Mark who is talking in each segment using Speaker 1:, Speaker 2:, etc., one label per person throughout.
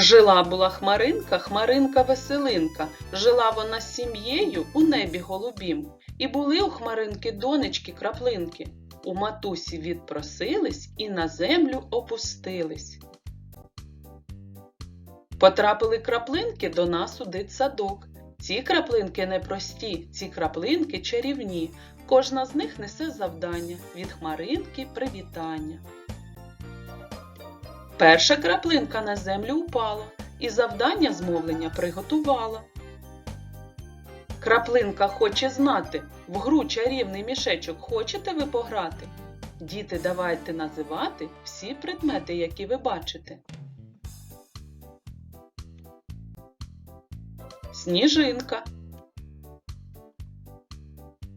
Speaker 1: Жила була хмаринка, хмаринка веселинка. Жила вона з сім'єю у небі голубім. І були у хмаринки донечки краплинки. У матусі відпросились і на землю опустились. Потрапили краплинки до нас у дитсадок. Ці краплинки непрості, ці краплинки чарівні. Кожна з них несе завдання від хмаринки привітання. Перша краплинка на землю упала і завдання змовлення приготувала. Краплинка хоче знати, в гру чарівний мішечок хочете ви пограти? Діти, давайте називати всі предмети, які ви бачите. Сніжинка.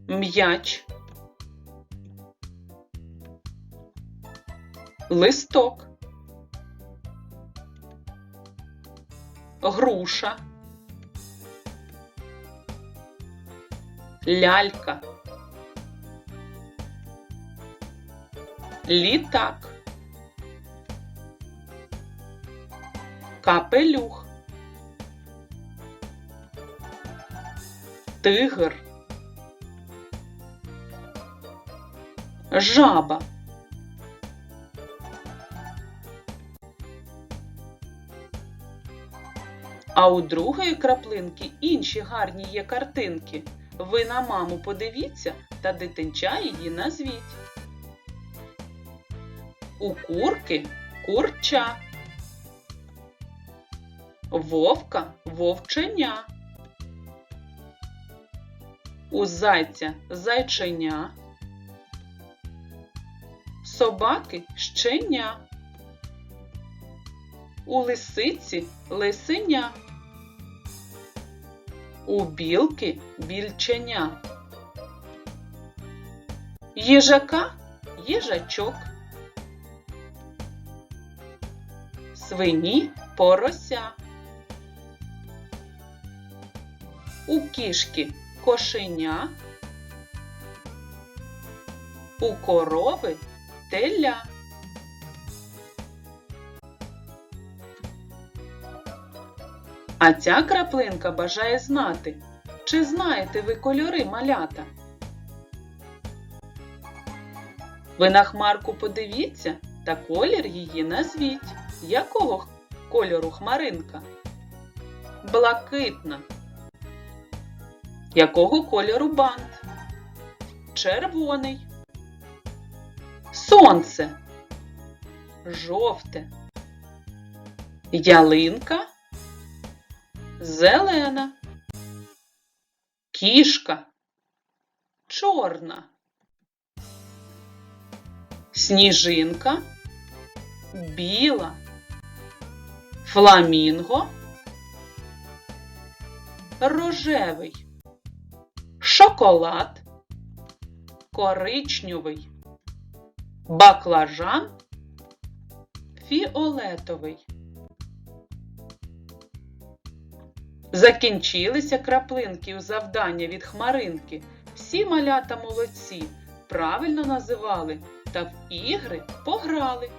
Speaker 1: М'яч. Листок. Груша. Лялька. Літак. Капелюх. Тигр. Жаба. А у другої краплинки інші гарні є картинки. Ви на маму подивіться та дитинча її назвіть. У курки курча. Вовка вовченя. У зайця зайченя. Собаки щеня. У лисиці лисеня. У білки більченя. Їжака їжачок. Свині порося. У кішки кошеня. У корови теля. А ця краплинка бажає знати, чи знаєте ви кольори малята? Ви на хмарку подивіться та колір її назвіть. Якого кольору хмаринка? Блакитна. Якого кольору бант? Червоний. Сонце. Жовте. Ялинка. Зелена. Кішка. Чорна. Сніжинка. Біла. Фламінго. Рожевий. Шоколад. Коричневий. Баклажан. Фіолетовий. Закінчилися краплинки у завдання від хмаринки. Всі малята молодці, правильно називали та в ігри пограли.